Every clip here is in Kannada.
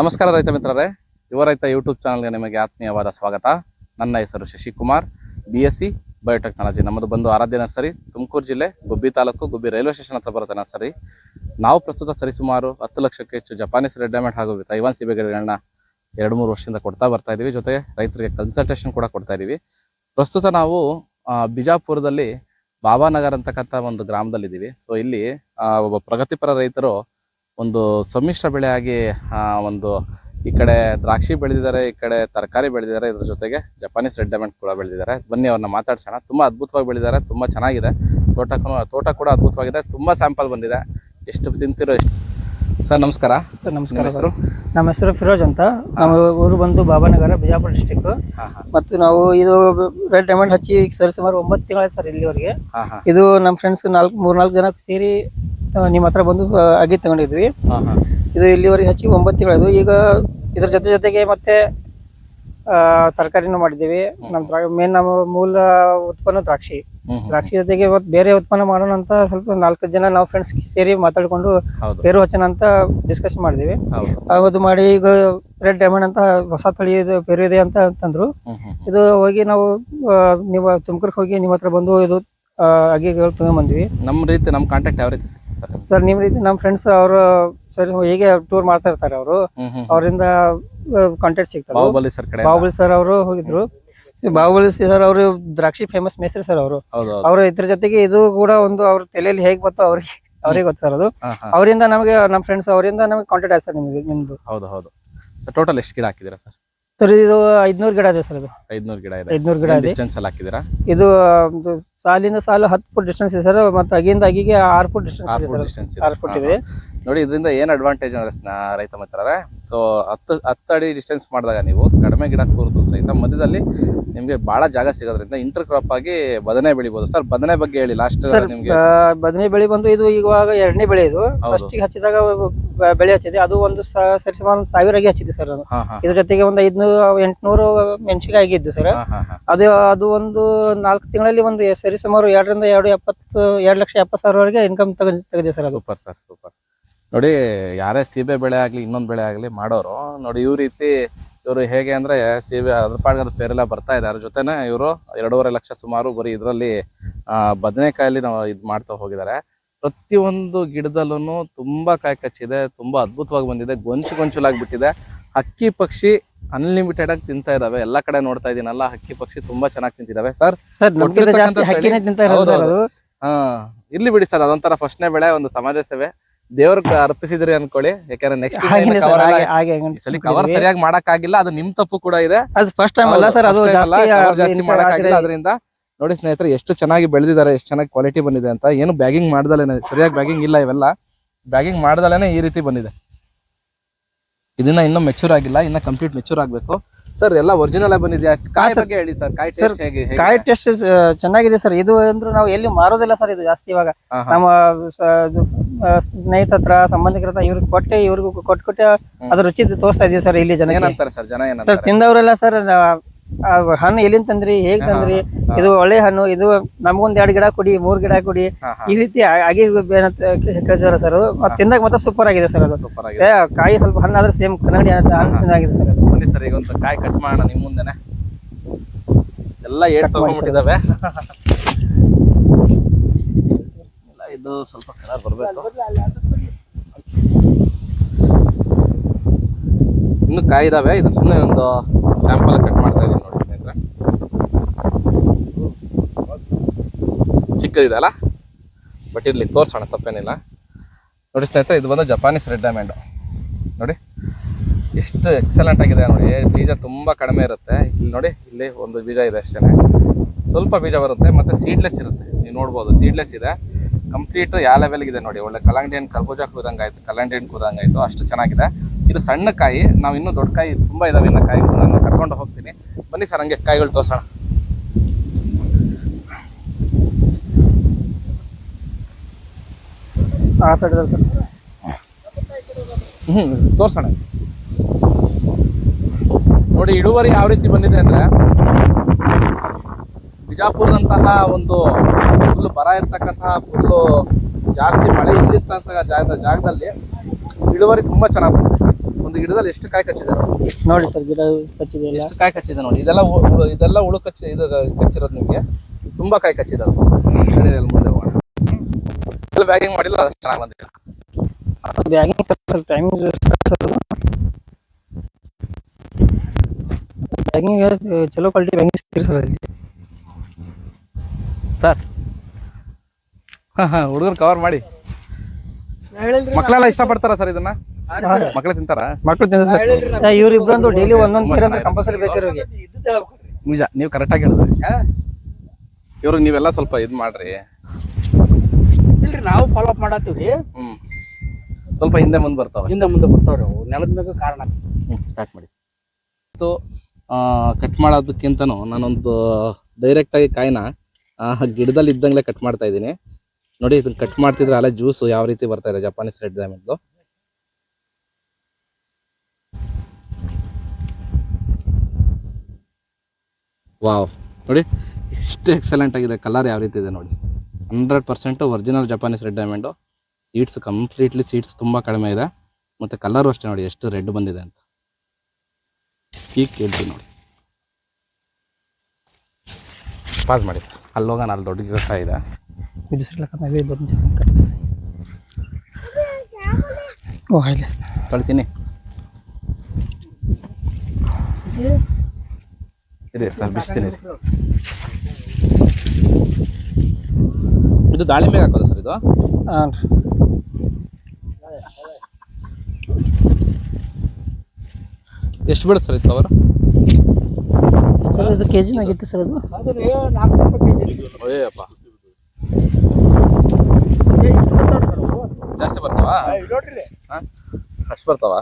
ನಮಸ್ಕಾರ ರೈತ ಮಿತ್ರರೇ. ಯುವ ರೈತ ಯೂಟ್ಯೂಬ್ ಚಾನಲ್ಗೆ ನಿಮಗೆ ಆತ್ಮೀಯವಾದ ಸ್ವಾಗತ. ನನ್ನ ಹೆಸರು Shashikumar B S C biotechnology ನಮ್ಮದು ಬಂದು ಆರಾಧ್ಯ ನರ್ಸರಿ, ತುಮಕೂರು ಜಿಲ್ಲೆ, ಗುಬ್ಬಿ ತಾಲೂಕು, ಗುಬ್ಬಿ ರೈಲ್ವೆ ಸ್ಟೇಷನ್ ಹತ್ರ ಬರುತ್ತೆ ನರ್ಸರಿ. ನಾವು ಪ್ರಸ್ತುತ ಸರಿಸುಮಾರು ಹತ್ತು ಲಕ್ಷಕ್ಕೆ ಹೆಚ್ಚು ಜಪಾನೀಸ್ ರೆಡ್ ಡೈಮಂಡ್ ಹಾಗೂ ತೈವಾನ್ ಸಿಬೆಗಳನ್ನ ಎರಡು ಮೂರು ವರ್ಷದಿಂದ ಕೊಡ್ತಾ ಬರ್ತಾ ಇದೀವಿ. ಜೊತೆಗೆ ರೈತರಿಗೆ ಕನ್ಸಲ್ಟೇಷನ್ ಕೂಡ ಕೊಡ್ತಾ ಇದೀವಿ. ಪ್ರಸ್ತುತ ನಾವು ಬಿಜಾಪುರದಲ್ಲಿ ಬಾಬಾನಗರ್ ಅಂತಕ್ಕಂಥ ಒಂದು ಗ್ರಾಮದಲ್ಲಿದ್ದೀವಿ. ಸೊ ಇಲ್ಲಿ ಒಬ್ಬ ಪ್ರಗತಿಪರ ರೈತರು ಒಂದು ಸಮ್ಮಿಶ್ರ ಬೆಳೆಯಾಗಿ ಒಂದು ಈ ಕಡೆ ದ್ರಾಕ್ಷಿ ಬೆಳೆದಿದ್ದಾರೆ ಈ ಕಡೆ ತರಕಾರಿ ಬೆಳೆದಿದ್ದಾರೆ ಇದ್ರ ಜೊತೆಗೆ ಜಪಾನೀಸ್ ರೆಡ್ ಡೈಮಂಡ್ ಕೂಡ ಬೆಳೆದಿದ್ದಾರೆ. ಬನ್ನಿ ಅವ್ರನ್ನ ಮಾತಾಡ್ಸೋಣ. ತುಂಬ ಅದ್ಭುತವಾಗಿ ಬೆಳೆದಿದ್ದಾರೆ ತುಂಬ ಚೆನ್ನಾಗಿದೆ. ತೋಟಕ್ಕೂ ತೋಟ ಕೂಡ ಅದ್ಭುತವಾಗಿದೆ ತುಂಬ ಸ್ಯಾಂಪಲ್ ಬಂದಿದೆ. ಎಷ್ಟು ತಿಂತಿರೋ ಎಷ್ಟು? ಸರ್ ನಮಸ್ಕಾರ. ಸರ್ ನಮಸ್ಕಾರ ಹೆಸರು? ನಮ್ಮ ಹೆಸರು ಫಿರೋಜ್ ಅಂತ. ನಮ್ಮ ಊರು ಬಂದು ಬಾಬಾನಗರ ಬಿಜಾಪುರ ಡಿಸ್ಟಿಕ್ ಮತ್ತು ನಾವು ಇದು ರೆಡ್ ಡೈಮಂಡ್ ಹಚ್ಚಿ ಈಗ ಸರಿ ಸುಮಾರು ಒಂಬತ್ತು ತಿಂಗಳ ಸರ್ ಇಲ್ಲಿವರೆಗೆ. ಇದು ನಮ್ಮ ಫ್ರೆಂಡ್ಸ್ ನಾಲ್ಕು ಮೂರ್ನಾಲ್ಕು ಜನ ಸೇರಿ ನಿಮ್ಮ ಹತ್ರ ಬಂದು ಅಗಿ ತಗೊಂಡಿದ್ವಿ. ಇದು ಇಲ್ಲಿವರೆಗೆ ಹಚ್ಚಿ ಒಂಬತ್ತು ತಿಂಗಳದು ಈಗ ಇದ್ರ ಜೊತೆ ಜೊತೆಗೆ ಮತ್ತೆ ತರಕಾರಿನೂ ಮಾಡಿದ್ದೀವಿ. ನಮ್ಮ ಮೇನ್ ನಮ್ಮ ಮೂಲ ಉತ್ಪನ್ನ ದ್ರಾಕ್ಷಿ. ದ್ರಾಕ್ಷಿ ಜೊತೆಗೆ ಇವತ್ತು ಬೇರೆ ಉತ್ಪನ್ನ ಮಾಡೋಣ ಅಂತ ಸ್ವಲ್ಪ ನಾಲ್ಕು ಜನ ನಾವು ಫ್ರೆಂಡ್ಸ್ ಸೇರಿ ಮಾತಾಡ್ಕೊಂಡು ಬೇರೆ ಹಚ್ಚೋಣ ಅಂತ ಡಿಸ್ಕಸ್ ಮಾಡಿದ್ವಿ ಅದು ಮಾಡಿ ಈಗ ರೆಡ್ ಡೈಮಂಡ್ ಅಂತ ಹೊಸ ತಳಿ ಇದು ಬೇರೆ ಇದೆ ಅಂತ ಅಂತಂದ್ರು ಇದು ಹೋಗಿ ನಾವು ನಿಮ್ಮ ನೀವು ತುಮಕೂರಿಗೆ ಹೋಗಿ ನಿಮ್ಮ ಹತ್ರ ಬಂದು ಇದು ಅಗಿಗಳು ತಗೊಂಬಂದ್ವಿ ನಮ್ಮ ರೀತಿ ನಮ್ಮ ಕಾಂಟ್ಯಾಕ್ಟ್ ಯಾವ ರೀತಿ ಸಿಗ್ತದೆ ಸರ್? ಸರ್ ನಿಮ್ಮ ರೀತಿ ನಮ್ಮ ಫ್ರೆಂಡ್ಸ್ ಅವರು ಸರ್ ಹೇಗೆ ಟೂರ್ ಮಾಡ್ತಾ ಇರ್ತಾರೆ ಅವರು? ಅವರಿಂದ ಕಾಂಟ್ಯಾಕ್ಟ್ ಸಿಗ್ತಾರೆ ಬಾಹುಬಲಿ ಸರ್ ಕಡೆ ಬಾಹುಬಲಿ ಸರ್ ಅವರು ಹೋಗಿದ್ರು. ಬಾಹುಬಲಿ ಸರ್ ಅವರು ದ್ರಾಕ್ಷಿ ಫೇಮಸ್ ಮೇಸ್ತ್ರಿ ಸರ್ ಅವರು. ಅವರು ಇದ್ರ ಜೊತೆಗೆ ಇದು ಕೂಡ ಒಂದು ಅವ್ರ ತಲೆಯಲ್ಲಿ ಹೇಗೆ ಬರ್ತಾ ಅವ್ರಿಗೆ ಅವ್ರಿಗೆ ಗೊತ್ತು ಸರ್ ಅದು. ಹಾ ಹಾ. ಅವರಿಂದ ನಮಗೆ ನಮ್ಮ ಫ್ರೆಂಡ್ಸ್ ಅವರಿಂದ ನಮಗೆ ಕಾಂಟ್ಯಾಕ್ಟ್ ಆಯ್ತು ಸರ್ ನಿಮಗೆ ನಿಮ್ದು. ಹೌದು ಹೌದು. ಟೋಟಲ್ ಎಷ್ಟು ಗಿಡ ಹಾಕಿದ್ದೀರಾ ಸರ್? ಸರ್ ಇದು ಐದ್ನೂರು ಗಿಡ ಇದೆ ಸರ್ ಇದು ಐದ್ನೂರು ಗಿಡ ಇದೆ. ಐದ್ನೂರು ಗಿಡ ಇದೆ. ಡಿಸ್ಟೆನ್ಸ್ ಅಲ್ಲಿ ಹಾಕಿದ್ದೀರಾ? ಇದು ಸಾಲಿಂದ ಸಾಲು ಹತ್ತು ಫುಟ್ ಡಿಸ್ಟೆನ್ಸ್ ಇದೆ ಸರ್ ಮತ್ತೆ ಅಗಿಂದ ಅಗಿಗೆ ಆರು ಫುಟ್ ಡಿಸ್ಟೆನ್ಸ್ ಆರು ಇದೆ ಫುಟ್ ಸರ್ ಡಿಸ್ಟೆನ್ಸ್ ಆರು ಫುಟ್ ಇದೆ. ನೋಡಿ ಇದರಿಂದ ಏನು ಅಡ್ವಾಂಟೇಜ್ ಅಂದ್ರೆ ಸ್ನ- ರೈತ ಮಿತ್ರರೇ ಸೊ ಹತ್ತು ಹತ್ತು ಅಡಿ ಡಿಸ್ಟೆನ್ಸ್ ಮಾಡಿದಾಗ ನೀವು ಕಡಿಮೆ ಗಿಡ ಕೂರಿದ್ರು ಸಹಿತ ಮಧ್ಯದಲ್ಲಿ ನಿಮಗೆ ಬಹಳ ಜಾಗ ಸಿಗೋದ್ರಿಂದ ಇಂಟರ್ ಕ್ರಾಪ್ ಆಗಿ ಬದನೆ ಬೆಳಿಬಹುದು ಸರ್ ಬದನೆ ಬಗ್ಗೆ ಹೇಳಿ ಲಾಸ್ಟ್ ಸರ್ ನಿಮ್ಗೆ. ಬದನೆ ಬೆಳೆ ಬಂದು ಇದು ಇವಾಗ ಎರಡನೇ ಬೆಳೆ ಇದು. ಹೌದು. ಫಸ್ಟ್ ಹಚ್ಚಿದಾಗ ಬ- ಬೆಳೆ ಹಚ್ಚಿದೆ. ಅದು ಒಂದು ಸ- ಸರಿ ಸುಮಾರು ಒಂದು ಸಾವಿರಗೆ ಹಚ್ಚಿದೆ ಸರ್ ಅದು. ಹಾ ಹಾ. ಇದ್ರ ಜೊತೆಗೆ ಒಂದು ಐದ್ನೂರು ಎಂಟುನೂರು ಮೆಣಸಿಗೆ ಆಗಿದ್ದು ಸರ್ ಹಾ ಹಾ ಹಾ. ಅದು ಅದು ಒಂದು ನಾಲ್ಕು ತಿಂಗಳಲ್ಲಿ ಒಂದು ಸರಿ ಸುಮಾರು ಎರಡರಿಂದ ಎರಡು ಎಪ್ಪತ್ತು, ಎರಡು ಲಕ್ಷ ಎಪ್ಪತ್ತು ಸಾವಿರವರೆಗೆ ಇನ್ಕಮ್ ತೆಗೆದು, ತೆಗೆದಿದೆ ಸರ್ ಸೂಪರ್ ಸರ್, ಸೂಪರ್. ನೋಡಿ, ಯಾರೇ ಸೀಬೆ ಬೆಳೆ ಆಗಲಿ, ಇನ್ನೊಂದು ಬೆಳೆ ಆಗಲಿ ಮಾಡೋರು, ನೋಡಿ ಇವ್ ರೀತಿ ಇವರು ಹೇಗೆ ಅಂದ್ರೆ ಸೀಬೆ ಅದ್ರ ಪಾಡ್ಗೆ ಅದ್ರ ಪೇರೆಲ್ಲ ಬರ್ತಾ ಇದೆ ಅದ್ರ ಜೊತೆನೆ ಇವರು ಎರಡೂವರೆ ಲಕ್ಷ ಸುಮಾರು ಬರೀ ಇದರಲ್ಲಿ ಬದನೆಕಾಯಲ್ಲಿ ನಾವು ಇದು ಮಾಡ್ತಾ ಹೋಗಿದ್ದಾರೆ. ಪ್ರತಿಯೊಂದು ಗಿಡದಲ್ಲೂ ತುಂಬಾ ಕಾಯಿ ಕಚ್ಚಿದೆ ತುಂಬಾ ಅದ್ಭುತವಾಗಿ ಬಂದಿದೆ ಗೊಂಚು ಗೊಂಚುಲಾಗಿ ಬಿಟ್ಟಿದೆ ಹಕ್ಕಿ ಪಕ್ಷಿ ಅನ್ಲಿಮಿಟೆಡ್ ಆಗಿ ತಿಂತಾ ಇದಾವೆ. ಎಲ್ಲಾ ಕಡೆ ನೋಡ್ತಾ ಇದೀನಲ್ಲ ಹಕ್ಕಿ ಪಕ್ಷಿ ತುಂಬಾ ಚೆನ್ನಾಗಿ ತಿಂತಿದಾವೆ. ಸರ್ ಹಾ ಇಲ್ಲಿ ಬಿಡಿ ಸರ್ ಅದೊಂಥರ ಫಸ್ಟ್ನೇ ಬೆಳೆ ಒಂದು ಸಮಾಜ ಸೇವೆ. ದೇವ್ರಿಗೆ ಅರ್ಪಿಸಿದ್ರಿ ಅನ್ಕೊಳ್ಳಿ. ಯಾಕಂದ್ರೆ ನೆಕ್ಸ್ಟ್ ಕವರ್ ಸಲ ಸರಿಯಾಗಿ ಮಾಡಕ್ ಆಗಿಲ್ಲ ಅದು ನಿಮ್ ತಪ್ಪು ಕೂಡ ಇದೆ. ಅದು ಫಸ್ಟ್ ಟೈಮ್ ಅಲ್ಲ ಸರ್ ಅದು ಜಾಸ್ತಿ ಅದರಿಂದ ನೋಡಿ ಸ್ನೇಹಿತರೆ ಎಷ್ಟು ಚೆನ್ನಾಗಿ ಬೆಳೆದಿದ್ದಾರೆ ಎಷ್ಟು ಚೆನ್ನಾಗಿ ಕ್ವಾಲಿಟಿ ಬಂದಿದೆ ಅಂತ. ಏನು ಬ್ಯಾಗಿಂಗ್ ಮಾಡ್ದಲೇನೆ ಸರಿಯಾಗಿ ಬ್ಯಾಗಿಂಗ್ ಇಲ್ಲ ಇವೆಲ್ಲ. ಬ್ಯಾಗಿಂಗ್ ಮಾಡ್ದಲೇನೆ ಈ ರೀತಿ ಬಂದಿದೆ. ಇದನ್ನ ಇನ್ನೂ ಮೆಚೂರ್ ಆಗಿಲ್ಲ ಇನ್ನ ಕಂಪ್ಲೀಟ್ ಮೆಚೂರ್ ಆಗ್ಬೇಕು. ಸರ್ ಎಲ್ಲ ಒರಿಜಿನಲ್ ಆಗಿ ಬಂದಿದೆಯಾ? ಕಾಯಿ ಬಗ್ಗೆ ಹೇಳಿ ಸರ್ ಕಾಯಿ ಟೇಸ್ಟ್ ಹೇಗೆ? ಕಾಯಿ ಟೆಸ್ಟ್ ಚೆನ್ನಾಗಿದೆ ಸರ್ ಇದು ಅಂದ್ರೆ ನಾವು ಎಲ್ಲಿ ಮಾರೋದಿಲ್ಲ ಸರ್ ಇದು ಜಾಸ್ತಿ ಇವಾಗ. ನಮ್ಮ ಸ್ನೇಹಿತರ ಹತ್ರ ಸಂಬಂಧಿಕರ ಹತ್ರ ಇವ್ರಿಗೆ ಕೊಟ್ಟೆ ಇವ್ರಿಗೂ ಕೊಟ್ಟು ಕೊಟ್ಟೆ ಅದ್ರ ರುಚಿ ತೋರಿಸ್ತಾ ಇದೀವಿ ಸರ್ ಇಲ್ಲಿ ಜನ ಏನಂತಾರೆ ಸರ್ ಜನ ಸರ್ ಏನಂತಾರೆ ತಿಂದವರೆಲ್ಲ ಸರ್ ಹಣ್ಣು ಎಲ್ಲಿಂದ ತಂದ್ರಿ ಹೇಗ್ ತಂದ್ರಿ ಇದು ಒಳ್ಳೆ ಹಣ್ಣು ಇದು ನಮಗೊಂದ್ ಎರಡ್ ಗಿಡ ಕೊಡಿ ಮೂರ್ ಗಿಡ ಕೊಡಿ. ಈ ರೀತಿ ಆ- ಆಗಿ ಕೇಳ್ತಾರ ಸರ್ ಮತ್ತೆ ತಿಂದಾಗ ಮತ್ತೆ ಸೂಪರ್ ಆಗಿದೆ ಸರ್ ಅದು. ಸೂಪರ್ ಆಗಿದೆ. ಕಾಯಿ ಸ್ವಲ್ಪ ಹಣ್ಣಾದ್ರೆ ಸೇಮ್ ಕನ್ನಡಿ ಆಗಿದೆ ಸರ್ ಅದು. ಬನ್ನಿ ಸರ್ ಈಗ ಒಂದು ಕಾಯಿ ಕಟ್ ಮಾಡೋಣ ನಿಮ್ ಮುಂದೆನೆ. ಎಲ್ಲ ಏಟ್ ತಗೊಂಡ್ಬಿಟ್ಟಿದಾವೆ ಎಲ್ಲ ಇದು ಸ್ವಲ್ಪ ಕಲರ್ ಬರ್ಬೇಕು. ಇನ್ನು ಕಾಯಿ ಇದಾವೆ ಇದು ಸುಮ್ಮನೆ ಒಂದು ಸ್ಯಾಂಪಲ್ ಕಟ್ ಮಾಡ್ತಾ ಇದೀನಿ ನೋಡಿ ಸ್ನೇಹಿತರೆ ಚಿಕ್ಕದಿದೆ ಬಟ್ ಇಲ್ಲಿ ತೋರಿಸೋಣ, ತಪ್ಪೇನಿಲ್ಲ. ನೋಡಿ ಸ್ನೇಹಿತರೆ, ಇದು ಬಂದು ಜಪಾನೀಸ್ ರೆಡ್ ಡೈಮಂಡ್ ನೋಡಿ, ಎಷ್ಟು ಎಕ್ಸಲೆಂಟ್ ಆಗಿದೆ ನೋಡಿ. ಬೀಜ ತುಂಬ ಕಡಿಮೆ ಇರುತ್ತೆ. ಇಲ್ಲಿ ನೋಡಿ, ಇಲ್ಲಿ ಒಂದು ಬೀಜ ಇದೆ ಅಷ್ಟೇ ಸ್ವಲ್ಪ ಬೀಜ ಬರುತ್ತೆ, ಮತ್ತು ಸೀಡ್ಲೆಸ್ ಇರುತ್ತೆ. ನೀವು ನೋಡ್ಬೋದು ಸೀಡ್ಲೆಸ್ ಇದೆ. ಕಂಪ್ಲೀಟ್ ಯಾವ ಲೆವೆಲ್ಗೆ ಇದೆ ನೋಡಿ. ಒಳ್ಳೆ ಕಲ್ಲಂಗಡಿ ಹಣ್ಣು ಕರ್ಬೂಜ ಕೂದಂಗೆ ಆಯಿತು ಕಲ್ಲಂಗಡಿ ಹಣ್ಣು ಕೂದಂಗೆ ಅಷ್ಟು ಚೆನ್ನಾಗಿದೆ. ಇದು ಸಣ್ಣ ಕಾಯಿ ನಾವು ಇನ್ನೂ ದೊಡ್ಡ ಕಾಯಿ ತುಂಬ ಇದಾವೆ. ಇನ್ನು ಕಾಯಿ ನಾನು ಕರ್ಕೊಂಡು ಹೋಗ್ತೀನಿ. ಬನ್ನಿ ಸರ್, ಹಂಗೆ ಕಾಯಿಗಳು ತೋರ್ಸೋಣ. ಆ ಸೈಡ್ ಸರ್ ಹ್ಞೂ ತೋರ್ಸೋಣ. ನೋಡಿ ಇಳುವರಿ ಯಾವ ರೀತಿ ಬಂದಿದೆ ಅಂದ್ರೆ ಬಿಜಾಪುರದಂತಹ ಒಂದು ಫುಲ್ ಬರ ಇರ್ತಕ್ಕಂತಹ ಫುಲ್ಲು ಜಾಸ್ತಿ ಮಳೆ ಇಲ್ಲಿರ್ತಂತಹ ಜಾಗದ ಜಾಗದಲ್ಲಿ ಇಳುವರಿ ತುಂಬಾ ಚೆನ್ನಾಗಿ ಬಂದಿದೆ. ಒಂದು ಗಿಡದಲ್ಲಿ ಎಷ್ಟು ಕಾಯಿ ಕಚ್ಚಿದೆ ನೋಡಿ. ಸರ್ ಗಿಡ ಕಚ್ಚಿದೆ ಎಷ್ಟು ಕಾಯಿ ಕಚ್ಚಿದೆ ನೋಡಿ. ಇದೆಲ್ಲ ಇದೆಲ್ಲ ಉಳು ಕಚ್ಚಿ ಇದು ಕಚ್ಚಿರೋದು ನಿಮಗೆ. ತುಂಬಾ ಕಾಯಿ ಕಚ್ಚಿದೆ ಮುಂದೆ. ಎಲ್ಲ ಬ್ಯಾಗಿಂಗ್ ಮಾಡಿಲ್ಲ ಅಷ್ಟು ಚೆನ್ನಾಗಿ ಬಂದಿಲ್ಲ ಬ್ಯಾಗಿಂಗ್ ಟೈಮಿಂಗ್ ಬ್ಯಾಗಿಂಗ್ ಚಲೋ ಕ್ವಾಲಿಟಿ ಬ್ಯಾಗಿಂಗ್ ಸಿಕ್ಕಿರಿ ಸರ್ ಅಲ್ಲಿ. ಸರ್ ಹಾ ಹಾ ಹುಡುಗರು ಕವರ್ ಮಾಡಿ. ಮಕ್ಕಳೆಲ್ಲ ಇಷ್ಟಪಡ್ತಾರ ಸರ್ ಇದನ್ನ? ಮಕ್ಕಳು ತಿಂತಾರ? ಮಕ್ಕಳು ತಿಂತಾರೆ ಸರ್ ಇವ್ರು ಇಬ್ಬರಂದು ಡೈಲಿ ಒಂದೊಂದು ಕಂಪಲ್ಸರಿ ಬೇಕಿರೋಗೆ ನಿಜ ನೀವು ಕರೆಕ್ಟಾಗಿ ಹೇಳಿದ್ರಿ. ಇವ್ರಿಗೆ ನೀವೆಲ್ಲ ಸ್ವಲ್ಪ ಇದು ಮಾಡ್ರಿ. ಇಲ್ರಿ ನಾವು ಫಾಲೋ ಅಪ್ ಮಾಡತ್ತೀವ್ರಿ. ಹ್ಮ್. ಸ್ವಲ್ಪ ಹಿಂದೆ ಮುಂದೆ ಬರ್ತಾವ ಹಿಂದೆ ಮುಂದೆ ಬರ್ತಾವ್ರಿ ಅವು. ನೆಲದ ಮೇಲೆ ಕಾರಣ ಸ್ಟಾರ್ಟ್ ಮಾಡಿ. ಸೊ ಕಟ್ ಮಾಡೋದಕ್ಕಿಂತನೂ ನಾನೊಂದು ಡೈರೆಕ್ಟ್ ಆಗಿ ಕಾಯಿನ ಗಿಡದಲ್ಲಿ ಇದ್ದಂಗೆ ಕಟ್ ಮಾಡ್ತಾ ಇದ್ದೀನಿ. ನೋಡಿ ಇದನ್ನ ಕಟ್ ಮಾಡ್ತಿದ್ರೆ ಅಲ್ಲೇ ಜ್ಯೂಸ್ ಯಾವ ರೀತಿ ಬರ್ತಾ ಇದೆ ಜಪಾನೀಸ್ ರೆಡ್ ಡೈಮಂಡ್ದು ವಾವ್ ನೋಡಿ ಎಷ್ಟು ಎಕ್ಸಲೆಂಟ್ ಆಗಿದೆ ಕಲರ್ ಯಾವ ರೀತಿ ಇದೆ ನೋಡಿ. Hundred percent original Japanese red diamond seeds completely seeds ತುಂಬ ಕಡಿಮೆ ಇದೆ. ಮತ್ತು ಕಲರು ಅಷ್ಟೇ ನೋಡಿ ಎಷ್ಟು ರೆಡ್ ಬಂದಿದೆ ಅಂತ. ಈಗ ಕೇಳ್ತೀನಿ ನೋಡಿ. ಪಾಸ್ ಮಾಡಿ ಸರ್. ಅಲ್ಲಿ ಹೋಗೋಣ ಅಲ್ಲಿ ದೊಡ್ಡ ಗಿಡ ಇದೆ. ತೊಳಿತೀನಿ. ಇದೆ ಸರ್ ಬಿಸ್ತೀನಿ ಇದು ದಾಳಿಂಬೆಗೆ ಹಾಕೋದು ಸರ್ ಇದು? ಹಾಂ ರೀ. ಎಷ್ಟು ಬೀಳುತ್ತೆ ಸರ್ ಇದು ಕವರ್ ಸರ್ ಇದು ಕೆ ಜಿ ಆಗಿತ್ತು ಸರ್ ಅದು. ಅಯ್ಯಪ್ಪ ಜಾಸ್ತಿ ಬರ್ತಾವಾ? ನೋಡ್ರಿ. ಹಾಂ? ಅಷ್ಟು ಬರ್ತಾವಾ?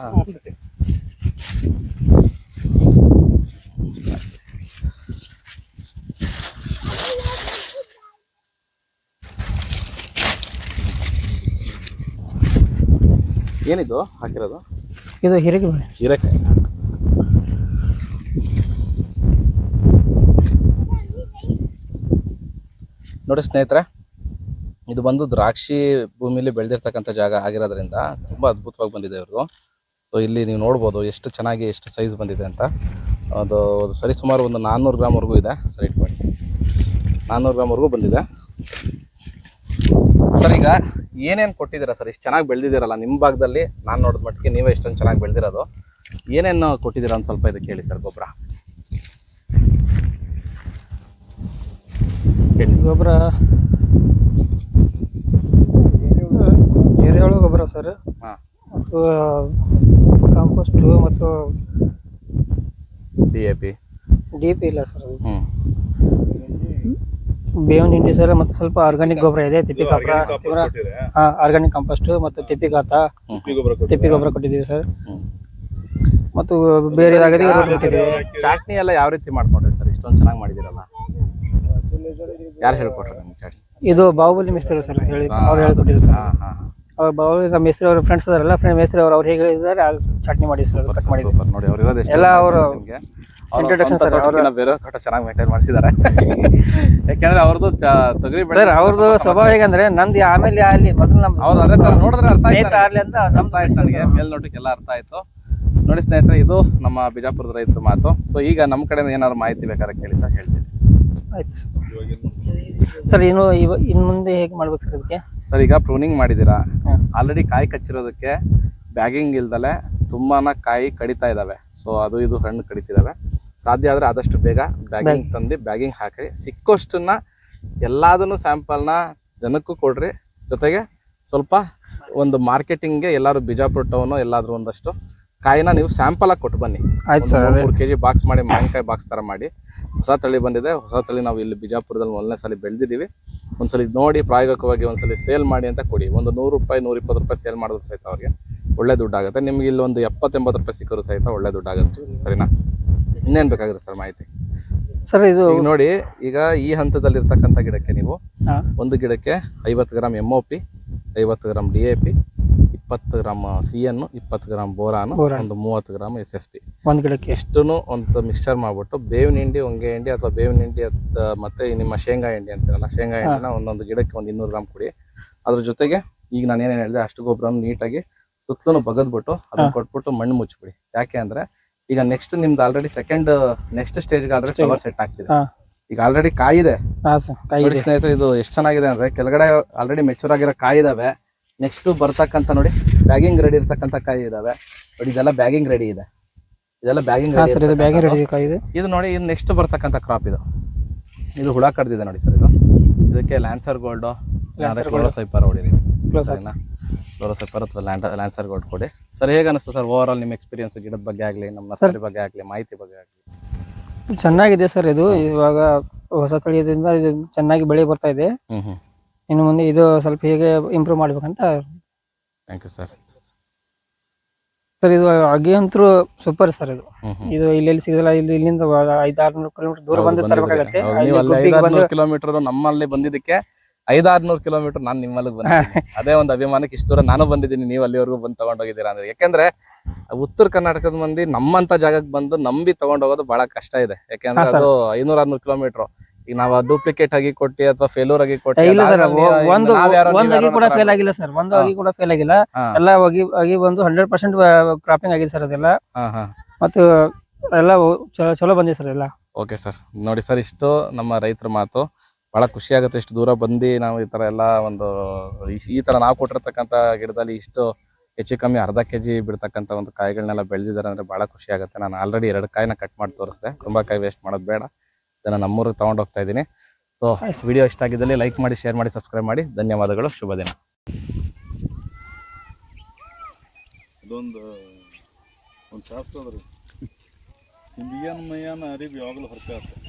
ಏನಿದು ಹಾಕಿರೋದು? ಇದು ಬೆಳೆ ಹೀರೆಕಾಯಿ. ನೋಡಿ ಸ್ನೇಹಿತರೆ ಇದು ಬಂದು ದ್ರಾಕ್ಷಿ ಭೂಮಿಲಿ ಬೆಳೆದಿರ್ತಕ್ಕಂಥ ಜಾಗ ಆಗಿರೋದ್ರಿಂದ ತುಂಬ ಅದ್ಭುತವಾಗಿ ಬಂದಿದೆ ಇವ್ರದ್ದು ಸೊ ಇಲ್ಲಿ ನೀವು ನೋಡ್ಬೋದು ಎಷ್ಟು ಚೆನ್ನಾಗಿ ಎಷ್ಟು ಸೈಜ್ ಬಂದಿದೆ ಅಂತ. ಅದು ಸರಿಸುಮಾರು ಸರಿ ಸುಮಾರು ಒಂದು ನಾನ್ನೂರು ಗ್ರಾಮ್ವರೆಗೂ ಇದೆ. ಸರಿ ಇಟ್ಕೊಳ್ಳಿ. ನಾನ್ನೂರು ಗ್ರಾಮ್ವರೆಗೂ ಬಂದಿದೆ. ಸರ್ ಈಗ ಏನೇನು ಕೊಟ್ಟಿದ್ದೀರಾ ಸರ್ ಇಷ್ಟು ಚೆನ್ನಾಗಿ ಬೆಳೆದಿದ್ದೀರಲ್ಲ ನಿಮ್ಮ ಭಾಗದಲ್ಲಿ ನಾನು ನೋಡಿದ ಮಟ್ಟಿಗೆ ನೀವೇ ಇಷ್ಟೊಂದು ಚೆನ್ನಾಗಿ ಬೆಳೆದಿರೋದು. ಏನೇನು ಕೊಟ್ಟಿದ್ದೀರಾ ಒಂದು ಸ್ವಲ್ಪ ಇದಕ್ಕೆ ಹೇಳಿ ಸರ್ ಗೊಬ್ಬರ? ಗೊಬ್ಬರ. ಏರಿಯಾಳು ಗೊಬ್ಬರ ಸರ್ ಹಾಂ. ಮತ್ತು ಕಾಂಪೋಸ್ಟು ಮತ್ತು D A P D P ಇಲ್ಲ ಸರ್ ಹ್ಞೂ ಬೇವಿನ ಹಿಂಡಿ ಸರ್ ಮತ್ತೆ ಸ್ವಲ್ಪ ಆರ್ಗಾನಿಕ್ ಗೊಬ್ಬರ ಇದೆ ತಿಪ್ಪಿ ಗೊಬ್ಬರ. ಹಾಂ ಆರ್ಗಾನಿಕ್ ಕಾಂಪೋಸ್ಟ್ ಮತ್ತು ತಿಪ್ಪಿ ಗಾತ. ತಿಪ್ಪಿ ಗೊಬ್ಬರ ಕೊಟ್ಟಿದ್ದೀವಿ ಸರ್. ಮತ್ತು ಬೇರೆ ಚಟ್ನಿ ಎಲ್ಲ ಯಾವ ರೀತಿ ಮಾಡ್ಕೊಂಡ್ರಿ ಸರ್? ಇಷ್ಟೊಂದು ಚೆನ್ನಾಗಿ ಮಾಡಿದಿರಲ್ಲ ಯಾರು ಹೇಳ್ಕೊಟ್ರು ನಿಮ್ಗೆ ಚಾಟ್ನಿ? ಇದು ಬಾಹುಬಲಿ ಮಿಸ್ತ್ರಿ ಸರ್ ಹೇಳಿ ಅವ್ರು ಹೇಳ್ಕೊಟ್ಟಿದ್ರು ಸರ್. ಹಾಂ ಹಾಂ. ಅವ್ರು ಬಾಹುಬಲಿ ನಮ್ಮ ಮಿಸ್ತ್ರಿ ಅವ್ರ ಫ್ರೆಂಡ್ಸ್ ಅದಾರಲ್ಲ ಫ್ರೆಂಡ್ ಮಿಸ್ತ್ರಿ ಅವ್ರು ಅವ್ರು ಹೇಗೆ ಹೇಳಿದ್ದಾರೆ ಆ ಚಟ್ನಿ ಮಾಡಿ ಸರ್ ಕಟ್ ಮಾಡಿ. ಸೂಪರ್. ನೋಡಿ ಅವ್ರು ಇರೋದು ಎಷ್ಟು ಎಲ್ಲ ಅವರು introduction sir, ಅವ್ರು- ಬೇರೆ ತೋಟ ಚೆನ್ನಾಗಿ ಮೇಂಟೈನ್ ಮಾಡಿಸಿದ್ದಾರೆ ಯಾಕೆಂದ್ರೆ ಅವ್ರದ್ದು ತೊಗರಿ ಬೆಳೆ ಸರ್ ಅವ್ರದ್ದು ಸ್ವಭಾವ ಹೇಗಂದ್ರೆ ನಂದು ಆಮೇಲೆ ಅಲ್ಲಿ ಮೊದಲು ನಮ್ಮ ಅವ್ರು ಅದೇ ತರ ನೋಡಿದ್ರೆ ಅರ್ಥ ಆಯ್ತು ಸ್ನೇಹಿತ ಆಗ್ಲಿ ಅಂತ ಅರ್ಥ ಆಯ್ತು ನನಗೆ ಮೇಲ್ನೋಟಕ್ಕೆ ಎಲ್ಲ ಅರ್ಥ ಆಯ್ತು. ನೋಡಿ ಸ್ನೇಹಿತರೆ ಇದು ನಮ್ಮ ಬಿಜಾಪುರದ ರೈತರ ಮಾತು. ಸೊ ಈಗ ನಮ್ಮ ಕಡೆಯಿಂದ ಏನಾದ್ರು ಮಾಹಿತಿ ಬೇಕಾದ್ರೆ ಕೇಳಿ ಸರ್ ಹೇಳ್ತೀನಿ. ಆಯ್ತು ಸರ್. ಇನ್ನು ಇವ ಇನ್ನು ಮುಂದೆ ಹೇಗೆ ಮಾಡ್ಬೇಕು ಸರ್ ಇದಕ್ಕೆ? ಸರ್ ಈಗ ಪ್ರೂನಿಂಗ್ ಮಾಡಿದ್ದೀರಾ. ಆಲ್ರೆಡಿ ಕಾಯಿ ಕಚ್ಚಿರೋದಕ್ಕೆ ಬ್ಯಾಗಿಂಗ್ ಇಲ್ದಲೆ ತುಂಬಾನ ಕಾಯಿ ಕಡಿತಾ ಇದಾವೆ. ಸೊ ಅದು ಇದು ಹಣ್ಣು ಕಡಿತಿದಾವೆ. ಸಾಧ್ಯ ಆದ್ರೆ ಆದಷ್ಟು ಬೇಗ ಬ್ಯಾಗಿಂಗ್ ತಂದು ಬ್ಯಾಗಿಂಗ್ ಹಾಕ್ರಿ. ಸಿಕ್ಕೋಷ್ಟನ್ನ ಎಲ್ಲದನ್ನು ಸ್ಯಾಂಪಲ್ನ ಜನಕ್ಕೂ ಕೊಡ್ರಿ. ಜೊತೆಗೆ ಸ್ವಲ್ಪ ಒಂದು ಮಾರ್ಕೆಟಿಂಗ್ಗೆ ಎಲ್ಲರೂ ಬಿಜಾಪುರ ಟೌನು ಎಲ್ಲಾದ್ರೂ ಒಂದಷ್ಟು ಕಾಯಿನ ನೀವು ಸ್ಯಾಂಪಲಾಗಿ ಕೊಟ್ಟು ಬನ್ನಿ. ಆಯ್ತು ಸರ್ ಮೂರು ಕೆಜಿ ಬಾಕ್ಸ್ ಮಾಡಿ ಮಾವಿನಕಾಯಿ ಬಾಕ್ಸ್ ತರ ಮಾಡಿ. ಹೊಸ ತಳಿ ಬಂದಿದೆ. ಹೊಸ ತಳಿ ನಾವು ಇಲ್ಲಿ ಬಿಜಾಪುರದಲ್ಲಿ ಮೊದಲನೇ ಸಲ ಬೆಳೆದಿದ್ದೀವಿ. ಒಂದ್ಸಲಿ ನೋಡಿ ಪ್ರಾಯೋಗಿಕವಾಗಿ ಒಂದ್ಸಲಿ ಸೇಲ್ ಮಾಡಿ ಅಂತ ಕೊಡಿ. ಒಂದು ನೂರು ರೂಪಾಯಿ ನೂರ ಇಪ್ಪತ್ತು ರೂಪಾಯಿ ಸೇಲ್ ಮಾಡಿದ್ರು ಸಹಿತ ಅವ್ರಿಗೆ ಒಳ್ಳೆ ದುಡ್ಡು ಆಗುತ್ತೆ ನಿಮ್ಗೆ ಇಲ್ಲಿ ಒಂದು ಎಪ್ಪತ್ತೆಂಬತ್ತು ರೂಪಾಯಿ ಸಿಕ್ಕರು ಸಹಿತ ಒಳ್ಳೆ ದುಡ್ಡು ಆಗುತ್ತೆ ಸರಿನಾ? ಇನ್ನೇನು ಬೇಕಾಗುತ್ತೆ ಸರ್ ಮಾಹಿತಿ? ಸರ್ ಇದು ನೋಡಿ ಈಗ ಈ ಹಂತದಲ್ಲಿ ಇರ್ತಕ್ಕಂಥ ಗಿಡಕ್ಕೆ ನೀವು ಒಂದು ಗಿಡಕ್ಕೆ ಐವತ್ತು ಗ್ರಾಮ್ ಎಂ ಒ ಪಿ ಐವತ್ತು ಗ್ರಾಮ್ ಡಿ ಎ ಪಿ ಇಪ್ಪತ್ತು ಗ್ರಾಮ್ ಸಿ ಎನ್ ಇಪ್ಪತ್ತು ಗ್ರಾಮ್ ಬೋರಾನು. ಒಂದು ಮೂವತ್ತು ಗ್ರಾಮ್ ಎಸ್ ಎಸ್ ಪಿ. ಒಂದ್ ಗಿಡಕ್ಕೆ. ಇಷ್ಟನ್ನು ಒಂದು ಮಿಕ್ಸ್ಚರ್ ಮಾಡ್ಬಿಟ್ಟು ಬೇವಿನ ಹಿಂಡಿ ಹೊಂಗೆ ಹಿಂಡಿ ಅಥವಾ ಬೇವಿನ ಹಿಂಡಿ ಮತ್ತೆ ನಿಮ್ಮ ಶೇಂಗಾ ಹಿಂಡಿ ಅಂತೀರಲ್ಲ ಶೇಂಗಾ ಹಿಂಡಿನ ಒಂದೊಂದು ಗಿಡಕ್ಕೆ ಒಂದು ಇನ್ನೂರು ಗ್ರಾಮ್ ಕೊಡಿ. ಅದ್ರ ಜೊತೆಗೆ ಈಗ ನಾನು ಏನೇನು ಹೇಳಿದೆ ಅಷ್ಟು ಗೊಬ್ಬರ ನೀಟಾಗಿ ಸುತ್ತಲೂ ಬಗದ್ಬಿಟ್ಟು ಅದನ್ನ ಕೊಟ್ಬಿಟ್ಟು ಮಣ್ಣು ಮುಚ್ಚಿಬಿಡಿ. ಯಾಕೆ ಅಂದ್ರೆ ಈಗ ನೆಕ್ಸ್ಟ್ ನಿಮ್ದು ಆಲ್ರೆಡಿ ಸೆಕೆಂಡ್ ನೆಕ್ಸ್ಟ್ ಸ್ಟೇಜ್ಗೆ ಆಲ್ರೆಡಿ ಫ್ಲವರ್ ಸೆಟ್ ಆಗ್ತಿದೆ. ಈಗ ಆಲ್ರೆಡಿ ಕಾಯಿ ಇದೆ ಸ್ನೇಹಿತರೆ ಇದು ಎಷ್ಟು ಚೆನ್ನಾಗಿದೆ ಅಂದ್ರೆ ಕೆಳಗಡೆ ಆಲ್ರೆಡಿ ಮೆಚೂರ್ ಆಗಿರೋ ಕಾಯಿ ಇದಾವೆ ನೆಕ್ಸ್ಟ್ ಬರ್ತಕ್ಕಂಥ ನೋಡಿ ಬ್ಯಾಗಿಂಗ್ ರೆಡಿ ಇರ್ತಕ್ಕಂಥ ಕಾಯಿ ಇದಾವೆ. ನೋಡಿ ಇದೆಲ್ಲ ಬ್ಯಾಗಿಂಗ್ ರೆಡಿ ಇದೆ. ಇದೆಲ್ಲ ಬ್ಯಾಗಿಂಗ್ ಬ್ಯಾಗಿಂಗ್ ರೆಡಿ ಸರ್ ಇದು ಬ್ಯಾಗಿನ ರೆಡಿ ಕಾಯಿ ಇದೆ. ಇದು ನೋಡಿ ಇದು ನೆಕ್ಸ್ಟ್ ಬರ್ತಕ್ಕಂಥ ಕ್ರಾಪ್ ಇದು. ಇದು ಹುಳ ಕಡ್ದಿದೆ ನೋಡಿ ಸರ್ ಇದು. ಇದಕ್ಕೆ ಲ್ಯಾನ್ಸರ್ ಗೋಲ್ಡ್ ಕ್ಲೋರೋಸೈಪರ್ ಹೊಡಿರಿ ಸರಿನಾ? ಕ್ಲೋರೋಸೈಪರ್ ಅಥವಾ ಲ್ಯಾನ್ಸರ್ ಗೋಲ್ಡ್ ಕೊಡಿ. ಸರ್ ಹೇಗೆ ಅನಿಸ್ತು ಸರ್ ಓವರ್ ಆಲ್ ನಿಮ್ಮ ಎಕ್ಸ್ಪೀರಿಯನ್ಸ್ ಗಿಡದ ಬಗ್ಗೆ ಆಗಲಿ ನಮ್ಮ ನರ್ಸರಿ ಬಗ್ಗೆ ಆಗಲಿ ಮಾಹಿತಿ ಬಗ್ಗೆ ಆಗಲಿ? ಚೆನ್ನಾಗಿದೆ ಸರ್ ಇದು. ಇವಾಗ ಹೊಸ ತಳಿಯೋದ್ರಿಂದ ಇದು ಚೆನ್ನಾಗಿ ಬೆಳೆ ಬರ್ತಾ ಇದೆ. ಇನ್ನು ಮುಂದೆ ಇದು ಸ್ವಲ್ಪ ಹೇಗೆ ಇಂಪ್ರೂವ್ ಮಾಡ್ಬೇಕಂತ ಥ್ಯಾಂಕ್ ಯು ಸರ್ ಸರ್ ಇದು ಅಗಿ ಅಂತೂ ಸೂಪರ್ ಸರ್ ಇದು ಇದು ಇಲ್ಲಿ ಸಿಗಲ್ಲ ಇಲ್ಲಿ ಇಲ್ಲಿಂದ ಐದಾರು ಕಿಲೋಮೀಟರ್ ದೂರ ಬಂದು ತರಬೇಕಾಗತ್ತೆ. ಕಿಲೋಮೀಟರ್ ನಮ್ಮಲ್ಲಿ ಬಂದಿದ್ದಕ್ಕೆ ಐದಾರ್ನೂರು ಕಿಲೋಮೀಟರ್ ನಾನು ನಿಮ್ಮಲ್ಲಿಗೆ ಬಂದೆ ಅದೇ ಒಂದು ಅಭಿಮಾನಕ್ಕೆ ಇಷ್ಟು ದೂರ ನಾನು ಬಂದಿದ್ದೀನಿ ನೀವು ಅಲ್ಲಿವರೆಗೂ ಬಂದು ತಗೊಂಡೋಗಿದ್ದೀರಾ ಅಂದ್ರೆ. ಯಾಕೆಂದ್ರೆ ಉತ್ತರ ಕರ್ನಾಟಕದ ಮಂದಿ ನಮ್ಮಂತ ಜಾಗಕ್ಕೆ ಬಂದು ನಂಬಿ ತಗೊಂಡೋಗೋದು ಬಹಳ ಕಷ್ಟ ಇದೆ. ಯಾಕೆಂದ್ರೆ ಅದು ಐನೂರ ಆರ್ನೂರು ಕಿಲೋಮೀಟರ್. ಈಗ ನಾವು ಡೂಪ್ಲಿಕೇಟ್ ಆಗಿ ಕೊಟ್ಟಿ ಅಥವಾ ಫೇಲ್ಯೂರ್ ಆಗಿ ಕೊಟ್ಟಿ ಇಲ್ಲ ಸರ್ ಒಂದು ಒಂದ್ ಅಗಿ ಕೂಡ ಫೇಲ್ ಆಗಿಲ್ಲ ಸರ್. ಒಂದು. ಅಗಿ ಕೂಡ ಫೇಲ್ ಆಗಿಲ್ಲ. ಎಲ್ಲ ಅಗಿ ಬಂದು ಹಂಡ್ರೆಡ್ ಪರ್ಸೆಂಟ್ ಕ್ರಾಪಿಂಗ್ ಆಗಿದೆ ಸರ್ ಅದೆಲ್ಲ. ಮತ್ತು ಎಲ್ಲ ಚಲೋ ಚಲೋ ಬಂದಿದೆ ಸರ್ ಎಲ್ಲ. ಓಕೆ ಸರ್ ನೋಡಿ ಸರ್ ಇಷ್ಟು ನಮ್ಮ ರೈತರ ಮಾತು. ಬಹಳ ಖುಷಿಯಾಗುತ್ತೆ ಇಷ್ಟು ದೂರ ಬಂದು ನಾವು ಈ ತರ ಎಲ್ಲ ಒಂದು ಈ- ಥರ ನಾವು ಕೊಟ್ಟಿರ್ತಕ್ಕಂಥ ಗಿಡದಲ್ಲಿ ಇಷ್ಟು ಹೆಚ್ಚು ಕಮ್ಮಿ ಅರ್ಧ ಕೆ ಜಿ ಬಿಡ್ತಕ್ಕಂಥ ಒಂದು ಕಾಯಿಗಳನ್ನೆಲ್ಲ ಬೆಳೆದಿದ್ದಾರೆ ಅಂದ್ರೆ ಬಹಳ ಖುಷಿ ಆಗುತ್ತೆ. ನಾನು ಆಲ್ರೆಡಿ ಎರಡು ಕಾಯಿನ ಕಟ್ ಮಾಡಿ ತೋರಿಸಿದೆ. ತುಂಬಾ ಕಾಯಿ ವೇಸ್ಟ್ ಮಾಡೋದು ಬೇಡ. ಇದನ್ನ ನಮ್ಮೂರಿಗೆ ತೊಗೊಂಡು ಹೋಗ್ತಾ ಇದ್ದೀನಿ. ಸೊ ವಿಡಿಯೋ ಇಷ್ಟ ಆಗಿದ್ದಲ್ಲಿ ಲೈಕ್ ಮಾಡಿ ಶೇರ್ ಮಾಡಿ ಸಬ್ಸ್ಕ್ರೈಬ್ ಮಾಡಿ. ಧನ್ಯವಾದಗಳು. ಶುಭ ದಿನ. ಇದೊಂದು, ಒಂದು ಶಾಸ್ತ್ರ ಅದ ರೀ ಸಿಂಬಿಯನ್ ಮೈಯನ ಅರಿಬಿ ಯಾವಾಗಲೂ ಹೊರಕೆ